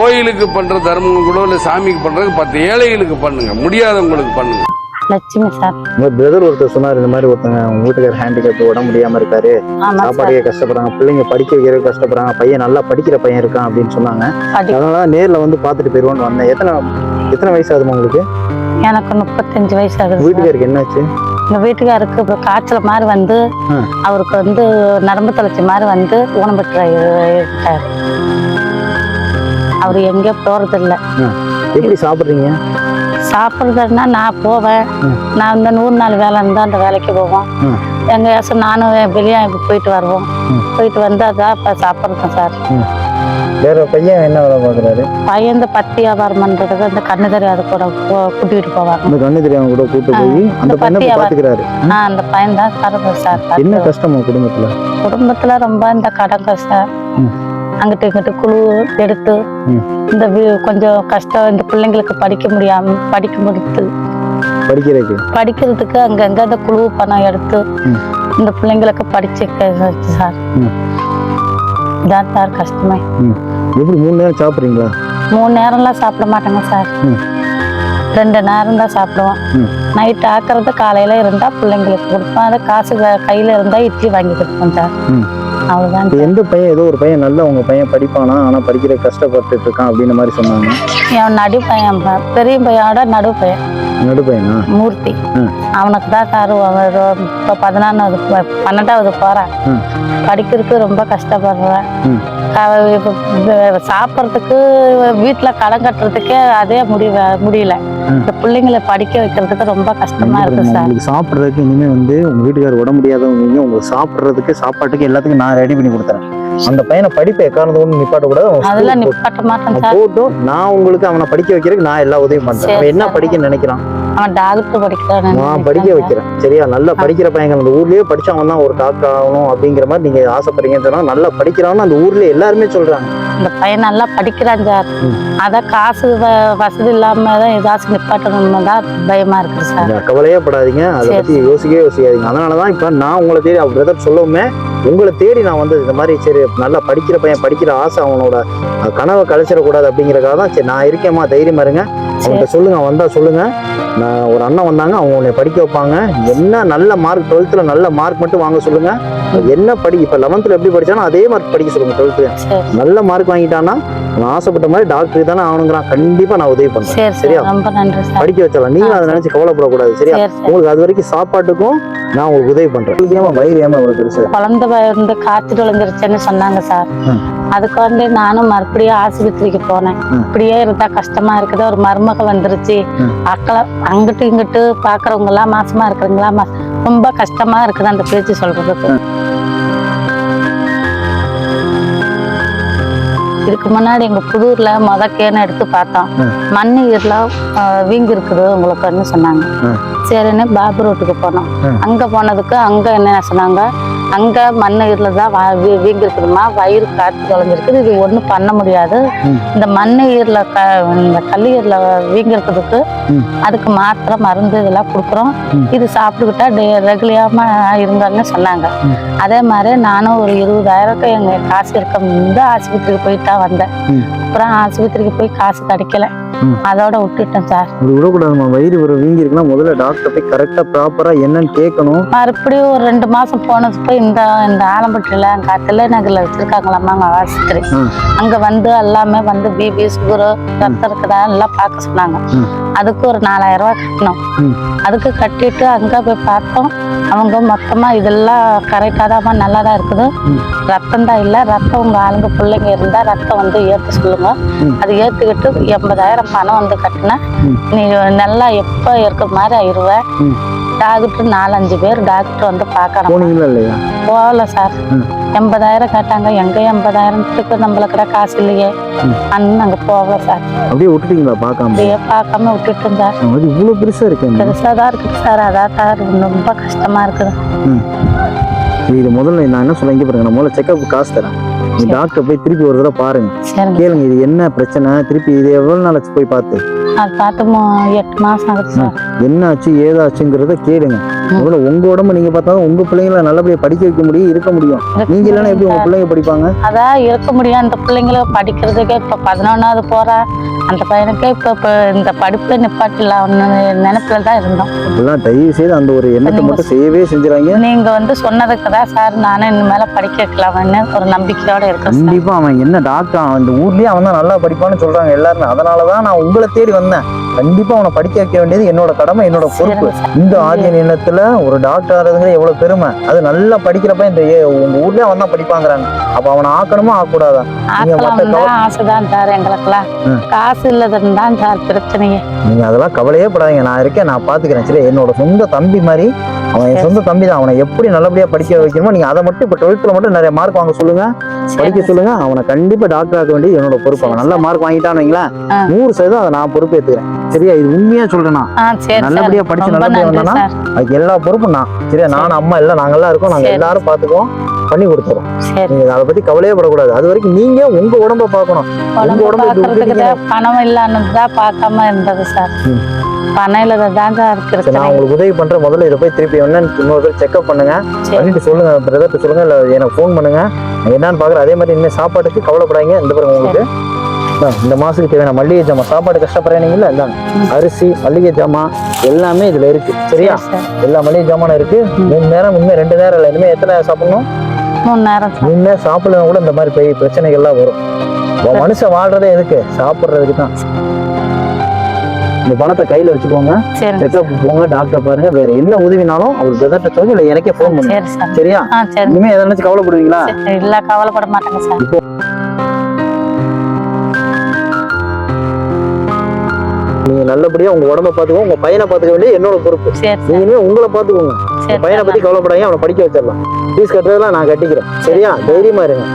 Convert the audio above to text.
கோயிலுக்கு பண்ற தர்மம் கூட இல்ல சாமிக்கு பண்றது பத்து ஏழைகளுக்கு பண்ணுங்க. முடியாதவங்களுக்கு பண்ணுங்க. லட்சுமி சார். உங்க பிரதர் ஒருத்தர் சொன்னார் இந்த மாதிரி ஒருத்தங்க உங்க வீட்டுக்கார ஹேண்டிகேப் உடம்பு முடியாம இருக்காரு. சாப்பாடுக்கே கஷ்டப்படுறாங்க பிள்ளைங்க படிக்க வைக்கிறதுக்கு கஷ்டப்படுறாங்க பையன் நல்லா படிக்கிற பையன் இருக்கான் அப்படின்னு சொன்னாங்க. அதனால நேர்ல வந்து பார்த்துட்டு போயிருவோன்னு வந்தேன். எத்தனை எத்தனை வயசு ஆகுதுமா உங்களுக்கு? எனக்கு முப்பத்தஞ்சு வயசு ஆகுது. வீட்டுக்காருக்கு என்னாச்சு? எங்க வீட்டுக்காருக்கு இப்போ காய்ச்சல் மாதிரி வந்து. அவருக்கு வந்து நரம்பு தளர்ச்சி மாதிரி வந்து ஊனப்பட்டு இருக்காரு அவர் எங்கே போறது இல்ல எப்படி சாப்பிடுறீங்க? சாப்பிட்றதுன்னா நான் போவேன். நான் இந்த நூறு நாள் வேலை இருந்தால் அந்த வேலைக்கு போவோம். ம். எங்க ஏசம் நானும் வெளியே போயிட்டு வருவோம். போயிட்டு வந்து அதான் இப்போ சாப்பிட்றோம் சார். வேற பையன் என்ன வேலை பாக்குறாரு பையன் இந்த பத்தி வியாபாரம் பண்றதுக்கு இந்த கண்ணு தெரியாத கூட போ- கூட்டிட்டு போவாங்க. அந்த கண்ணு தெரியாம கூட கூட்டு போய் அந்த பையனை பத்தியா பாத்துக்கிறாரு. ஆ அந்த பையன் தான் தரது சார். என்ன. கஷ்டம் குடும்பத்துல? குடும்பத்துல ரொம்ப இந்த கடன் கஷ்டம். அங்கிட்டு இங்கிட்டு குழு எடுத்து. இந்த கொஞ்சம் கஷ்டம் இந்த பிள்ளைங்களுக்கு படிக்க முடியாம படிக்க முடித்து. படிக்கிறதுக்கு? படிக்கிறதுக்கு அங்கங்க அந்த குழு பணம் எடுத்து. இந்த பிள்ளைங்களுக்கு படிச்சு சார். இதான் சார் கஷ்டமே. எப்படி மூணு நேரம் சாப்பிடுறீங்களா? மூணு நேரம்லாம் சாப்பிட மாட்டேங்க சார். ரெண்டு நேரம் தான் சாப்பிடுவோம். நைட் ஆக்குறது காலையில இருந்தா பிள்ளைங்களுக்கு கொடுப்போம். அதை காசு கையில இருந்தா இட்லி வாங்கி கொடுப்போம் சார். இப்ப எந்த பையன் ஏதோ ஒரு பையன் நல்ல உங்க பையன் படிப்பானா? ஆனா படிக்கிற கஷ்டப்பட்டுட்டு இருக்கான் அப்படின்ற மாதிரி சொன்னாங்க. என் நடு பையன் பெரிய பையனோட நடு பையன். நடு பையனா மூர்த்தி. அவனுக்கு தான் சார் இப்போ பதினாறாவது ப- பன்னெண்டாவது போறான் ம். படிக்கிறதுக்கு ரொம்ப கஷ்டப்படுறேன் சாப்பிட்றதுக்கு வீட்டில் கடன் கட்டுறதுக்கே அதே முடிவ முடியல. இந்த பிள்ளைங்களை படிக்க வைக்கிறதுக்கு ரொம்ப கஷ்டமா இருக்கு சார். சாப்பிடுறதுக்கு இனிமே வந்து உங்க வீட்டுக்காரர் உடம்பு முடியாதவங்க உங்களுக்கு சாப்பிடுறதுக்கு சாப்பாட்டுக்கு எல்லாத்துக்கும் நான் ரெடி பண்ணி கொடுத்துறேன். அந்த பையனை படிப்பை எக்காரணத்தை கொண்டு நிப்பாட்ட கூடாது அவன் அதெல்லாம் நிப்பாட்ட மாட்டேன் போட்டும் நான் உங்களுக்கு அவனை படிக்க வைக்கிறதுக்கு நான் எல்லா உதவியும் பண்றேன். என்ன. படிக்க நினைக்கிறான்? அவன் டாக்டர் படிக்கிறான் நான் படிக்க வைக்கிறேன். சரியா? நல்லா படிக்கிற பையன் அந்த ஊர்லயே படிச்சவன் தான் ஒரு டாக்டர் ஆகணும் அப்படிங்கிற மாதிரி நீங்க ஆசைப்படுறீங்கன்னு சொன்னா நல்லா படிக்கிறான்னு அந்த ஊர்ல எல்லாருமே சொல்றாங்க. இந்த பையன் நல்லா படிக்கிறான் சார். அதான் காசு வசதி இல்லாம தான் ஏதாச்சும் நிப்பாட்டணும்னு தான் பயமா இருக்கு சார். கவலையே படாதீங்க. அதை. பத்தி யோசிக்கவே யோசிக்காதீங்க. அதனாலதான் இப்ப நான் உங்களை தேடி அவர் பிரதர் சொல்லவுமே உங்களை தேடி நான் வந்து இந்த மாதிரி சரி நல்லா படிக்கிற பையன் படிக்கிற ஆசை அவனோட கனவை கழிச்சிடக்கூடாது அப்படிங்கறதுக்காக தான் சரி நான் இருக்கேம்மா தைரியமா இருங்க. அவன்கிட்ட சொல்லுங்க வந்தா சொல்லுங்க. நான் ஒரு அண்ணன் வந்தாங்க அவங்க உன்னை படிக்க வைப்பாங்க. என்ன நல்ல மார்க் டுவெல்த்ல நல்ல மார்க் மட்டும் வாங்க சொல்லுங்க. என்ன படி இப்ப லெவன்த்ல எப்படி படிச்சானோ அதே மார்க் படிக்க சொல்லுங்க டுவெல்த்து நல்ல மார்க் வாங்கிட்டான்னா அவன் ஆசைப்பட்ட மாதிரி டாக்டர் தானே ஆகணுங்கிறான். கண்டிப்பா நான் உதவி பண்றேன். சரி சரியா? சரி ரொம்ப நன்றி சார். படிக்க வச்சலாம் நீங்களும் அதை நினைச்சு கவலைப்படக்கூடாது சரியா? சரி சரி. உங்களுக்கு அது வரைக்கும் சாப்பாட்டுக்கும் நான் உங்களுக்கு உதவி பண்றேன். ஏமா வயிறு ஏமா இவ்வளவு பெருசு குழந்தை வந்து காய்ச்சல் விழுந்துருச்சுன்னு சொன்னாங்க சார். ம். அதுக்கு வந்து நானும் மறுபடியும் ஆஸ்பத்திரிக்கு போனேன். இப்படியே இருந்தா கஷ்டமா இருக்குது ஒரு மருமக வந்துருச்சு. அக்களை அங்கிட்டு இங்கிட்டு பாக்குறவங்க எல்லாம் மாசமா இருக்கிறவங்களா ரொம்ப கஷ்டமா இருக்குது அந்த பேச்சு சொல்றதுக்கு இதுக்கு முன்னாடி எங்க புதூர்ல முத கேனை எடுத்து பார்த்தோம். மண் ஈரல வீங்கி இருக்குது உங்களுக்குன்னு சொன்னாங்க. சரின்னு பாபு ரோட்டுக்கு போனோம். அங்க போனதுக்கு அங்க என்ன சொன்னாங்க அங்க மண் ஈரல தான் வா- வீ- வீங்கி இருக்குதுமா வயிறு காத்து தொலைஞ்சிருக்குது இது ஒண்ணும் பண்ண முடியாது. இந்த மண் ஈரல க இந்த கல்லீரல வீங்கி இருக்கிறதுக்கு ம். அதுக்கு மாத்திரை மருந்து இதெல்லாம் கொடுக்குறோம். இது சாப்பிட்டுக்கிட்டா ரெகுலியாம இருங்கன்னு சொன்னாங்க. அதே மாதிரி நானும் ஒரு இருபதாயிரம் எங்க காசு இருக்க ஆஸ்பத்திரிக்கு போயிட்டு தான் வந்தேன். அப்புறம் ஆஸ்பத்திரிக்கு போய் காசு கிடைக்கல. அதோட விட்டுட்டேன் சார் அப்படி விடக்கூடாதுமா வயிறு ஒரு வீங்கி இருக்குன்னா முதல்ல டாக்டர் போய் கரெக்டா ப்ராப்பரா என்னன்னு கேட்கணும் மறுபடியும் ஒரு ரெண்டு மாசம் போனது போய் இந்த இந்த ஆலம்பட்டியில அங்க தில்லைநகர்ல வச்சிருக்காங்களாமா அங்க ஆஸ்பத்திரி. அங்க வந்து எல்லாமே வந்து பிபி சுகர் ரத்தம் இருக்குதா எல்லாம் பார்க்க சொன்னாங்க. அதுக்கு ஒரு நாலாயிரம் ரூபாய் கட்டணும். அதுக்கு கட்டிட்டு அங்க போய் பார்த்தோம் அவங்க மொத்தமா இதெல்லாம் கரெக்டாக தான் நல்லா தான் இருக்குது. ரத்தம் தான் இல்லை ரத்தம் உங்க ஆளுங்க பிள்ளைங்க இருந்தா ரத்தம் வந்து ஏற்ற சொல்லுங்க. அது ஏத்துக்கிட்டு எண்பதாயிரம் பணம் வந்து கட்டினா. நீ நல்லா எப்போ இருக்கிற மாதிரி ஆயிடுவ ம். டாக்டர் நாலஞ்சு பேர் டாக்டர் வந்து பார்க்கணும். போகல சார். எண்பதாயிரம் கேட்டாங்க. எங்க எண்பதாயிரத்துக்கு நம்மளுக்கிட்ட காசு இல்லையே. அண்ணன் அங்க போகல சார். அப்படியே விட்டுட்டீங்களா பார்க்காம? அப்படியே பார்க்காம விட்டுட்டோம் சார் அது இவ்வளவு பெருசா இருக்கேன் பெருசா தான் இருக்குது சார். அதான் சார். ரொம்ப கஷ்டமா இருக்குது. இது முதல்ல நான் என்ன சொல்ல இங்க பாருங்க நான் முதல்ல செக்அப் காசு தரேன் டாக்டர் போய் திருப்பி ஒரு தடவை பாருங்க. கேளுங்க இது என்ன பிரச்சனை? திருப்பி இது எவ்வளவு நாள் ஆச்சு போய் பார்த்து? பார்த்து எட்டு மாசம் ஆகுது என்ன ஆச்சு ஏதாச்சுங்கிறத கேளுங்க. முதல்ல உங்க உடம்பு நீங்க பார்த்தாலும் உங்க பிள்ளைங்களை நல்லபடியா படிக்க வைக்க முடியும் இருக்க முடியும். நீங்க இல்லைன்னா எப்படி உங்க பிள்ளைங்க படிப்பாங்க? அதான் இருக்க முடியும். அந்த பிள்ளைங்கள படிக்கிறதுக்கே இப்போ பதினொன்றாவது போறா. அந்த பையனுக்கே இப்போ இப்போ இந்த படிப்பை நிப்பாட்டலாம் நினைப்புல தான் இருந்தோம். அதெல்லாம் தயவு செய்து அந்த ஒரு எண்ணத்தை மட்டும் செய்யவே செஞ்சுறாங்க நீங்க வந்து சொன்னதுக்கு தான் சார் நானும் இனிமேல படிக்க வைக்கலாம்னு ஒரு நம்பிக்கையோட இருக்கேன் கண்டிப்பா அவன் என்ன டாக்டர் அவன் இந்த ஊர்லயே அவன் தான் நல்லா படிப்பான்னு சொல்றாங்க எல்லாருமே. அதனாலதான் நான் உங்களை தேடி வந்தேன். கண்டிப்பா அவனை படிக்க வைக்க வேண்டியது என்னோட கடமை என்னோட பொறுப்பு. இந்த ஆதிய நிலத்துல ஒரு டாக்டர் ஆகிறதுங்கிற எவ்வளவு பெருமை. அது நல்லா படிக்கிறப்ப இந்த உங்க ஊர்லயே அவன் தான் படிப்பாங்கிறாங்க அப்ப அவனை ஆக்கணுமா ஆக்கக்கூடாதா? நீங்க மத்த ஆக்கலாம் கவ- தான் ஆசைதான் சார் எங்களுக்கெல்லாம். காசு இல்லதுன்னு தான் சார் பிரச்சனையே. நீங்க அதெல்லாம் கவலையே படாதீங்க. நான் இருக்கேன் நான் பாத்துக்கிறேன். சரி என்னோட சொந்த தம்பி மாதிரி அவன் என் சொந்த தம்பி தான் அவனை எப்படி நல்லபடியா படிக்க வைக்கணுமோ நீங்க அதை மட்டும் இப்ப டுவெல்த்ல மட்டும் நிறைய மார்க் வாங்க சொல்லுங்க. படிக்க சொல்லுங்க. அவனை கண்டிப்பா டாக்டர் ஆக்க வேண்டியது என்னோட பொறுப்பு. அவன் நல்ல மார்க் வாங்கிட்டான்னு வைங்களேன். நூறு சதவீதம் அதை நான் பொறுப்பேற்றுக்கிறேன் சரியா? இது உண்மையா சொல்றேன்னா நல்லபடியா படிச்சு நல்லபடியா சார். அதுக்கு எல்லா பொறுப்பும் நான். சரியா? நானும் அம்மா எல்லாம் நாங்கெல்லாம் இருக்கோம். நாங்க. எல்லாரும் பாத்துக்குவோம் பண்ணி கொடுத்துறோம். நீங்க அதை பத்தி கவலையே படக்கூடாது. அது வரைக்கும் நீங்க உங்க உடம்ப பார்க்கணும். உடம்பு உடம்பு பணம் இல்லான்னு பார்க்காம இருந்தது சார். பணம் இல்லாத நான் உங்களுக்கு உதவி பண்றேன். முதல்ல இதை போய் திருப்பி என்னன்னு இன்னொரு செக்அப் பண்ணுங்க. பண்ணிட்டு சொல்லுங்க பிரதர்ட்ட சொல்லுங்க இல்ல எனக்கு ஃபோன் பண்ணுங்க. என்னன்னு பாக்குறேன் அதே மாதிரி இனிமே சாப்பாட்டுக்கு கவலைப்படாதீங்க. இந்த பாருங்க உங்களுக்கு. இந்தா, மாசத்துக்கு தேவையான மல்லிகை ஜாமான் சாப்பாடு கஷ்டப்படுறீங்கல்ல இந்தாங்க அரிசி மல்லிகை ஜாமான் எல்லாமே இதுல இருக்கு. சரியா? சரி சார் எல்லா மளிகை ஜாமானும் இருக்கு. மூணு நேரம் இனிமே ரெண்டு நேரம் இல்லை இனிமே எத்தனை சாப்பிடணும்? மூணு நேரம் நேரம் சாப்பிடலாம் கூட இந்த மாதிரி பெரிய பிரச்சனைகள்லாம் வரும். மனுஷன் வாழ்றதே எதுக்கு? சாப்பிட்றதுக்கு தான். இந்த பணத்தை கையில வச்சுக்கோங்க. செக்அப் போங்க டாக்டர் பாருங்க. வேற என்ன உதவினாலும் அவர் பிரதர்ட்ட சொல்லுங்க இல்லை எனக்கே ஃபோன் பண்ணுங்க. சரி சார். சரியா? இனிமே எதை நினைச்சு கவலைப்படுவீங்களா? இல்ல கவலைப்பட மாட்டேங்க சார் நல்லபடியா உங்க உடம்ப பாத்துக்கோங்க உங்க பையனை பாத்துக்க வேண்டியது என்னோட பொறுப்பு. நீங்க உங்களை பாத்துக்கோங்க. பையனை பத்தி கவலைப்படாதீங்க அவனை படிக்க வச்சிடலாம். ஃபீஸ் கட்டுறதெல்லாம் நான் கட்டிக்கிறேன். சரியா? தைரியமா இருங்க.